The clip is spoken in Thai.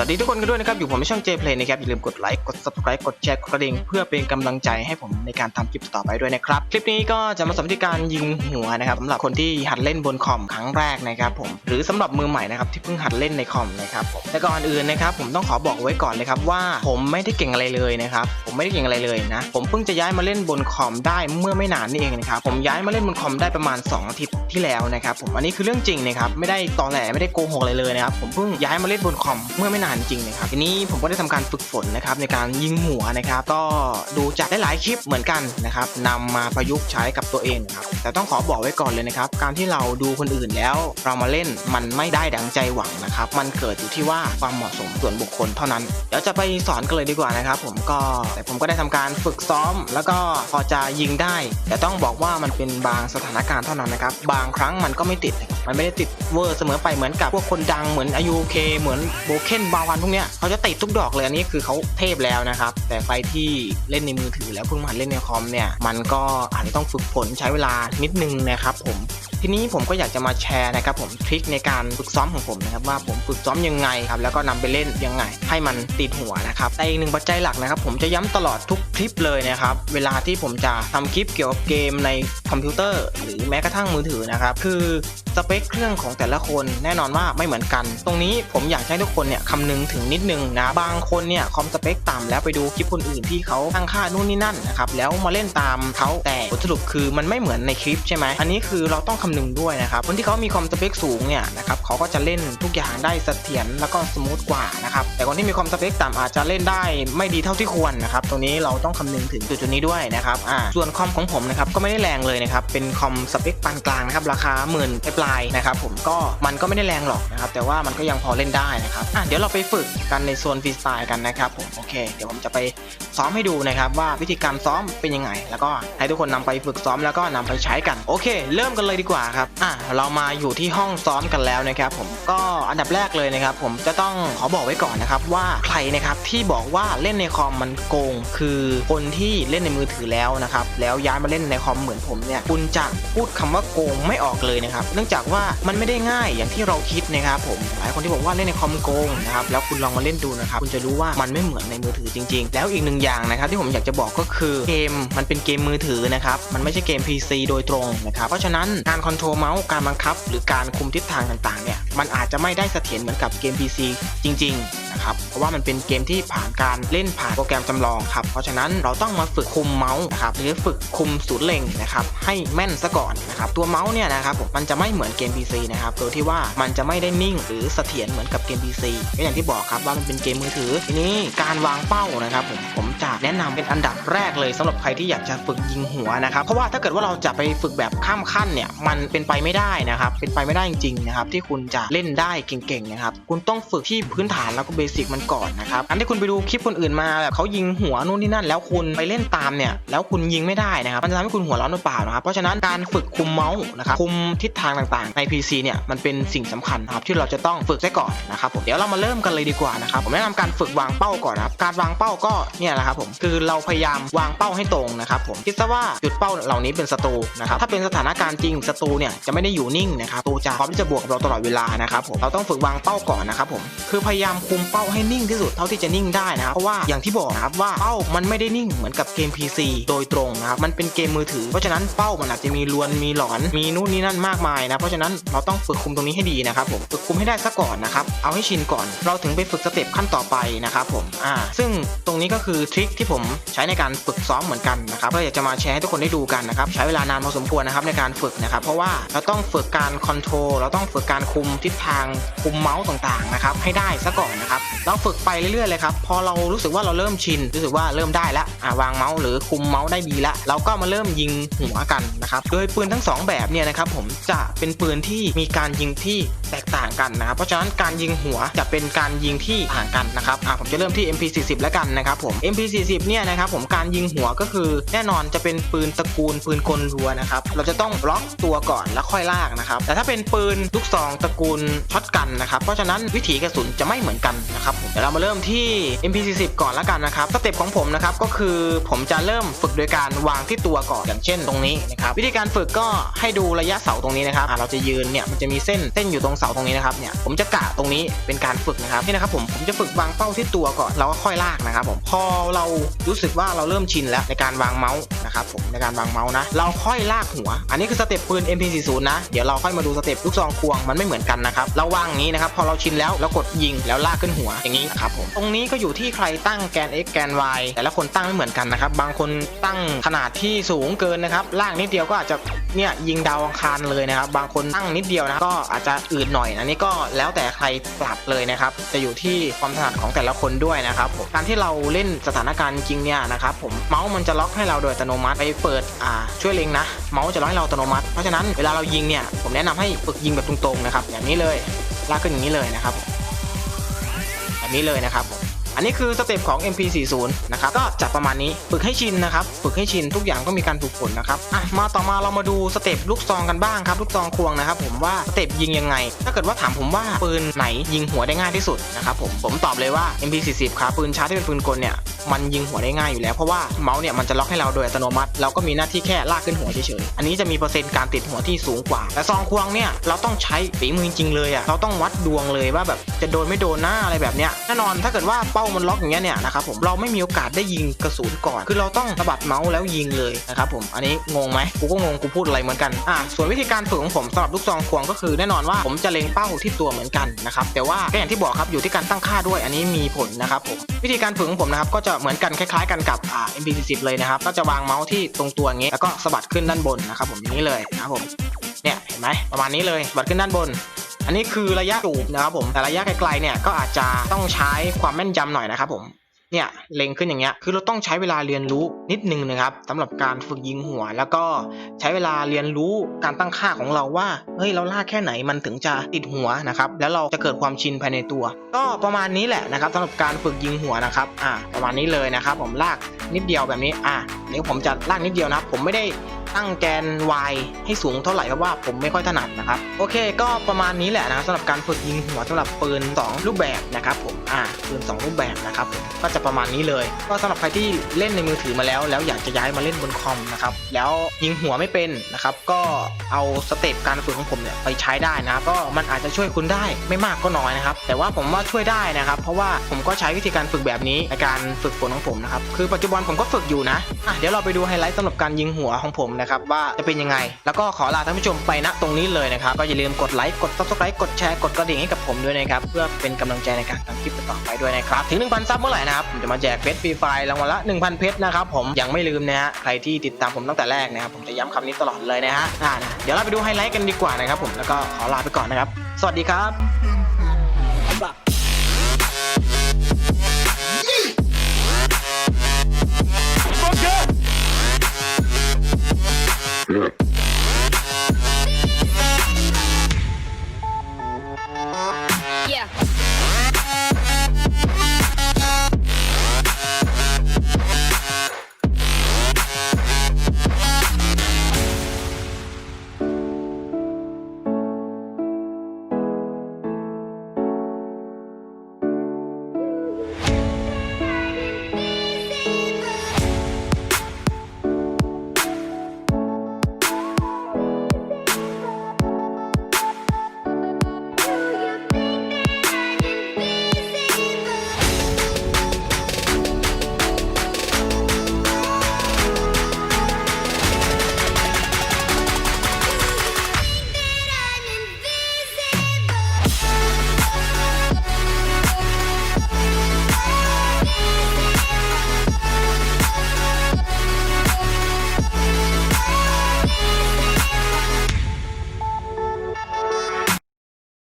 สวัสดีทุกคนกันด้วยนะครับ อยู่ผมในช่อง J Play นะครับ อย่าลืมกดไลค์กด subscribe กดแชร์กดกระดิ่งเพื่อเป็นกำลังใจให้ผมในการทำคลิปต่อไปด้วยนะครับ คลิปนี้ก็จะมาสอนวิธีการยิงหัวนะครับสำหรับคนที่หัดเล่นบนคอมครั้งแรกนะครับผมหรือสำหรับมือใหม่นะครับที่เพิ่งหัดเล่นในคอมนะครับผมแต่ก่อนอื่นนะครับผมต้องขอบอกไว้ก่อนเลยครับว่าผมไม่ได้เก่งอะไรเลยนะครับผมไม่ได้เก่งอะไรเลยนะผมเพิ่งจะย้ายมาเล่นบนคอมได้เมื่อไม่นานนี่เองนะครับผมย้ายมาเล่นบนคอมได้ประมาณ 2 อาทิตย์ที่แล้วนะครับผมอันนี้คือเรื่องจริงนะครับไม่ได้ตอแหลไม่ได้โกหกอะไรเลยนะครับผมเพิ่งย้ายมาเล่นบนคอมเมื่อไม่นานจริงนะครับทีนี้ผมก็ได้ทำการฝึกฝนนะครับในการยิงหัวนะครับ ก็ดูจากหลายๆคลิปเหมือนกันนะครับนำมาประยุกต์ใช้กับตัวเองครับแต่ต้องขอบอกไว้ก่อนเลยนะครับ การที่เราดูคนอื่นแล้วเรามาเล่นมันไม่ได้ดังใจหวังนะครับ มันเกิดอยู่ที่ว่าความเหมาะสมส่วนบุคคลเท่านั้น เดี๋ยวจะไปสอนกันเลยดีกว่านะครับ ผมก็แต่ผมก็ได้ทำการฝึกซ้อม แล้วก็พอจะยิงได้ แต่ต้องบอกว่ามันเป็นบางสถานการณ์เท่านั้นนะครับ บางครั้งมันก็ไม่ติด มันไม่ได้ติดเวอร์เสมอไปเหมือนกับพวกคนดังเหมือนอายุเคเหมือนโบเคนบาวันพวกเนี้ยเขาจะติดทุกดอกเลยอันนี้คือเขาเทพแล้วนะครับ แต่ใครที่เล่นในมือถือแล้วเพิ่งมาเล่นในคอมเนี่ยมันก็อาจจะต้องฝึกฝนใช้เวลานิดนึงนะครับผมทีนี้ผมก็อยากจะมาแชร์นะครับผมทริคในการฝึกซ้อมของผมนะครับว่าผมฝึกซ้อมยังไงครับแล้วก็นำไปเล่นยังไง ให้มันติดหัวนะครับแต่อีกหนึ่งปัจจัยหลักนะครับผมจะย้ำตลอดทุกคลิปเลยนะครับเวลาที่ผมจะทำคลิปเกี่ยวกับเกมในคอมพิวเตอร์ หรือแม้กระทั่งมือถือนะครับคือ สเปคเครื่องของแต่ละคนแน่นอนว่าไม่เหมือนกัน ตรงนี้ผมอยากให้ทุกคนเนี่ยคำนึงถึงนิดนึงนะ บางคนเนี่ยคอมสเปคต่ำแล้วไปดูคลิปคนอื่นที่เขาตั้งค่านู่นนี่นั่นนะครับแล้วมาเล่นตามเขาแต่ผลสรุปคือมันไม่เหมือนในคลิปใช่ไหมอันนี้คือเราต้องคำนึงด้วยนะครับคนที่เขามีคอมสเปคสูงเนี่ยนะครับเขาก็จะเล่นทุกอย่างได้เสถียรแล้วก็สมูทกว่านะครับแต่คนที่มีคอมสเปคต่ำอาจจะเล่นได้ไม่ดีเท่าที่ควรนะครับตรงนี้เราต้องคำนึงถึงจุดๆนี้ด้วยนะครับอ่าส่วนคอมของผมนะครับก็ไม่ได้แรงเลยนะครับเป็นคอมสเปคปานกลางนะครับราคาหมื่นปลายๆนะครับผมก็มันก็ไม่ได้แรงหรอกนะครับแต่ว่ามันก็ยังพอเล่นได้นะครับอะเดี๋ยวเราไปฝึกกันในโซนฟรีสไตล์กันนะครับผมโอเค เดี๋ยวผมจะไปซ้อมให้ดูนะครับว่าวิธีการซ้อมเป็นยังไง แล้วก็ให้ทุกคนนำไปฝึกซ้อมแล้วก็นำไปใช้กันโอเค เริ่มกันเลยดีกว่าครับอะเรามาอยู่ที่ห้องซ้อมกันแล้วนะครับผมก็อันดับแรกเลยนะครับผมจะต้องขอบอกไว้ก่อนนะครับว่าใครนะครับที่บอกว่าเล่นในคอมมันโกง คือคนที่เล่นในมือถือแล้วนะครับแล้วย้ายมาเล่นในคอมเหมือนผมเนี่ยคุณจะพูดคำว่าโกงไม่ออกเลยนะครับเนื่องจากว่ามันไม่ได้ง่ายอย่างที่เราคิดนะครับผมหลายคนที่บอกว่าเล่นในคอมโกงนะครับแล้วคุณลองมาเล่นดูนะครับคุณจะรู้ว่ามันไม่เหมือนในมือถือจริง ๆ แล้วอีกหนึ่งอย่างนะครับที่ผมอยากจะบอกก็คือเกมมันเป็นเกมมือถือนะครับมันไม่ใช่เกม PC โดยตรงนะครับเพราะฉะนั้นการคอนโทรลเมาส์การบังคับ หรือการคุมทิศทางต่างๆเนี่ยมันอาจจะไม่ได้เสถียรเหมือนกับเกม PC จริงๆนะครับเพราะว่ามันเป็นเกมที่ผ่านการเล่นผ่านโปรแกรมจำลองครับเพราะฉะนั้นเราต้องมาฝึกคุมเมาส์นะครับหรือฝึกคุมศูนย์เล็งนะครับให้แม่นซะก่อนนะครับตัวเมาส์เนี่ยนะครับผมมันจะไม่เหมือนเกม PC นะครับโดยที่ว่ามันจะไม่ได้นิ่งหรือเสถียรเหมือนกับเกม PC ก็อย่างที่บอกครับว่ามันเป็นเกมมือถือทีนี้การวางเป้านะครับผมผมจะแนะนำเป็นอันดับแรกเลยสำหรับใครที่อยากจะฝึกยิงหัวนะครับเพราะว่าถ้าเกิดว่าเราจะไปฝึกแบบข้ามขั้นเนี่ยมันเป็นไปไม่ได้นะครับเป็นไปไม่ได้จริงๆนะครับที่คุณจะเล่นได้เก่งๆนะครับคุณต้องฝึกที่พื้นฐานแล้วก็เบสิกมันก่อนนะครับอันที่คุณไปดูคลิปคนอื่นมาแบบเขายิงหัวนู่นนี่นั่น แล้วคุณไปเล่นตามเนี่ยแล้วคุณยิงไม่ได้นะครับมันจะทำให้คุณหัวร้อนหรือเปล่านะครับเพราะฉะนั้นการฝึกคุมเมาส์นะครับคุมทิศทางต่างๆ ใน PC เนี่ย มันเป็นสิ่งสำคัญครับที่เราจะต้องฝึกซะก่อนนะครับผมเดี๋ยวเรามาเริ่มกันเลยดีกว่านะครับผมแนะนำการฝึกวางเป้าก่อนนะครับการวางเป้าก็เนี่ยแหละครับผมคือเราพยายามวางเป้าให้ตรงนะครับผมคิดซะว่าจุดเป้าเหล่านี้เป็นศัตรูนะครับถ้าเป็นสถานการณ์จริงศัตรูเนี่ยจะไม่ได้อยู่นิ่งนะครับศัตรูจะพร้อมที่จะบวกกับเราตลอดเวลานะครับผมเราต้องฝึกวางเป้าก่อนนะครับผมคือพยายามคุมเป้าให้นิ่งที่สุดเท่าที่จะนิ่งได้นะครับเพราะว่าอย่างที่บอกนะครับว่าเป้ามันไม่ได้นิ่งเหมือนกับเกม PC โดยตรงนะครับมันเป็นเกมมือถือ เพราะฉะนั้นเป้ามันอาจจะมีลวนมีหลอนมีนู่นนี่นั่นมากมายนะเพราะฉะนั้นเราต้องฝึกคุมตรงนี้ให้ดีนะครับผมฝึกคุมให้ได้ซะก่อนนะครับเอาให้ชินก่อน เราถึงไปฝึกสเต็ปขั้นต่อไปนะครับผมอ่าซึ่งตรงนี้ก็คือทริคที่ผมใช้ในการฝึกซ้อมเหมือนกันนะครับก็อยากจะมาแชร์ให้ทุกคนได้ดูกันนะครับใช้เวลานานพอสมควรนะครับในการฝึกนะครับเพราะว่าเราต้องฝึกการคอนโทรลเราต้องฝึกการคุมทิศทางคุมเมาส์ต่างๆนะครับให้ได้ซะก่อนนะครับเราฝึกไปเรื่อยๆเลยครับพอเรารู้สึกว่าเราเริ่มชินรู้สึกว่าเริ่มได้ล้วอ่าวางเมาส์หรือคุมเมาส์ได้ดีล้วเราก็มาเริ่มยิงหัวกันนะครับโดยปืนทั้งสองแบบเนี่ยนะครับผมจะเป็นปืนที่มีการยิงที่แตกต่างกันนะครับ เพราะฉะนั้นการยิงหัวจะเป็นการยิงที่ต่างกันนะครับอ่าผมจะเริ่มที่ MP40 แล้วกันนะครับผม MP40 เนี่ยนะครับผมการยิงหัวก็คือ แน่นอนจะเป็นปืนตระกูลปืนกลรัวนะครับ เราจะต้องล็อกตัวก่อนแล้วค่อยลากนะครับ แต่ถ้าเป็นปืนลูกซองตระกูลช็อตกันนะครับ เพราะฉะนั้นวิถีกระสุนจะไม่เหมือนกันนะครับผมเดี๋ยวเรามาเริ่มที่ MP40 ก่อนแล้วกันนะครับ สเต็ปของผมนะครับก็คือผมจะเริ่มฝึกโดยการวางที่ตัวก่อนอย่างเช่นตรงนี้นะครับ วิธีการฝึกก็ให้ดูระยะเสาตรงนี้นะครับเราจะยืนเนี่ยมันจะมีเส้นเส้นอยู่ตรงเสาตรงนี้นะครับเนี่ยผมจะกะตรงนี้เป็นการฝึกนะครับนี่นะครับผมผมจะฝึกวางเป้าที่ตัวก่อนเราก็ค่อยลากนะครับผมพอเรารู้สึกว่าเราเริ่มชินแล้วในการวางเมาส์นะครับผมในการวางเมาส์นะเราค่อยลากหัว อันนี้คือสเต็ปปืน MP40 นะ เดี๋ยวเราค่อยมาดูสเต็ปลูกซองควงมันไม่เหมือนกันนะครับเราวางอย่างนี้นะครับพอเราชินแล้วเรากดยิงแล้วลากขึ้นหัวอย่างนี้ครับผมตรงนี้ก็อยู่ที่ใครตั้งแกน x แกน y แต่ละคนตั้งไม่เหมือนกันนะครับบางคนตั้งขนาดที่สูงเกินนะครับลากนิดเดียวก็อาจจะเนี่ยยิงดาวอังคารเลยนะครับบางคนตั้งนิดเดียวนะก็อาจจะอืดหน่อยอันนี้ก็แล้วแต่ใครปรับเลยนะครับจะอยู่ที่ความถนัดของแต่ละคนด้วยนะครับผมการที่เราเล่นสถานการณ์จริงเนี่ยนะครับผมเมาส์มันจะล็อกให้เราโดยอัตโนมัติไปเปิดอ่าช่วยเล็งนะ เมาส์จะล็อกให้เราอัตโนมัติ เพราะฉะนั้นเวลาเรายิงเนี่ยผมแนะนำให้ฝึกยิงแบบตรงๆนะครับอย่างนี้เลยลากขึ้นอย่างนี้เลยนะครับแบบนี้เลยนะครับผม อันนี้คือสเต็ปของ MP40 นะครับก็จะประมาณนี้ฝึกให้ชินนะครับฝึกให้ชินทุกอย่างก็มีการฝึกฝนนะครับอะมาต่อมาเรามาดูสเต็ปลูกซองกันบ้างครับลูกซองควงนะครับผมว่าสเต็ปยิงยังไง ถ้าเกิดว่าถามผมว่าปืนไหนยิงหัวได้ง่ายที่สุดนะครับผมผมตอบเลยว่า MP40 ครับปืนชาร์จที่เป็นปืนกลเนี่ยมันยิงหัวได้ง่ายอยู่แล้วเพราะว่าเมาส์เนี่ยมันจะล็อกให้เราโดยอัตโนมัติเราก็มีหน้าที่แค่ลากขึ้นหัวเฉยๆอันนี้จะมีเปอร์เซ็นต์การติดหัวที่สูงกว่า แต่ซองควงเนี่ยเราต้องใช้ฝีมือจริงเลยอะ่ะเราต้องวัดดวงเลยว่าแบบจะโดนไม่โดนหน้าอะไรแบบเนี้ยแน่นอนถ้าเกิดว่าเป้ามันล็อกอย่างเงี้ยเนี่ยนะครับผมเราไม่มีโอกาสได้ยิงกระสุนก่อน คือเราต้องสะบัดเมาส์แล้วยิงเลยนะครับผมอันนี้งงไหมกูก็งงกูพูดอะไรเหมือนกันอ่าส่วนวิธีการฝึกของผมสำหรับลูกซองควงก็คือแน่นอนว่าผมจะเล็งเป้าที่ตัวเหมือนกันนะครับแต่ว่าก็อย่างที่บอกครับอยู่ที่การตั้งค่าด้วยอันนี้มีผลนะครับผมวิธีการฝึกของผมนะครับก็จะเหมือนกันคล้ายๆกันกับอ่า MP40 เลยนะครับก็จะวางเมาส์ที่ตรงตัวอย่างงี้แล้วก็สะบัดขึ้นด้านบนนะครับผมอย่างนี้เลยนะครับผมเนี่ยเห็นไหมประมาณนี้เลยสะบัดขึ้นด้านบน อันนี้คือระยะจูบนะครับผมแต่ระยะไกลๆเนี่ยก็อาจจะต้องใช้ความแม่นยำหน่อยนะครับผม เนี่ยเล็งขึ้นอย่างเงี้ยคือเราต้องใช้เวลาเรียนรู้นิดนึงนะครับสำหรับการฝึกยิงหัว แล้วก็ใช้เวลาเรียนรู้การตั้งค่าของเราว่าเฮ้ยเราลากแค่ไหนมันถึงจะติดหัวนะครับแล้วเราจะเกิดความชินภายในตัว ก็ประมาณนี้แหละนะครับสำหรับการฝึกยิงหัวนะครับอ่าประมาณนี้เลยนะครับ ผมลากนิดเดียวแบบนี้อ่าเดี๋ยวผมจะลากนิดเดียวนะครับ ผมไม่ได้ตั้งแกน y ให้สูงเท่าไหร่เพราะว่าผมไม่ค่อยถนัดนะครับ โอเค ก็ประมาณนี้แหละนะครับสำหรับการฝึกยิงหัวสำหรับปืน 2 รูปแบบนะครับผมอ่าปืน 2 รูปแบบนะครับผมก็จะประมาณนี้เลย ก็สำหรับใครที่เล่นในมือถือมาแล้ว แล้วอยากจะย้ายมาเล่นบนคอมนะครับแล้วยิงหัวไม่เป็นนะครับก็เอาสเต็ปการฝึกของผมเนี่ยไปใช้ได้นะครับก็มันอาจจะช่วยคุณได้ไม่มากก็น้อยนะครับแต่ว่าผมว่าช่วยได้นะครับเพราะว่าผมก็ใช้วิธีการฝึกแบบนี้ในการฝึกฝนของผมนะครับคือปัจจุบันผมก็ฝึกอยู่นะอะเดี๋ยวเราไปดูไฮไลท์สำหรับการยิงหัวของผมนะครับว่าจะเป็นยังไง แล้วก็ขอลาท่านผู้ชมไปณตรงนี้เลยนะครับก็อย่าลืมกดไลค์กด subscribe กดแชร์กดกระดิ่งให้กับผมด้วยนะครับเพื่อเป็นกำลังใจในการทำคลิปต่อไปด้วยนะครับถึง 1,000ซับเมื่อไหร่นะครับผมจะมาแจกเพชรฟรีไฟล์รางวัลละ 1,000 เพชรนะครับผมยังไม่ลืมนะฮะใครที่ติดตามผมตั้งแต่แรกนะครับผมจะย้ำคำนี้ตลอดเลยนะฮะอ่านะเดี๋ยวเราไปดูไฮไลท์กันดีกว่านะครับผมแล้วก็ขอลาไปก่อนนะครับ สวัสดีครับ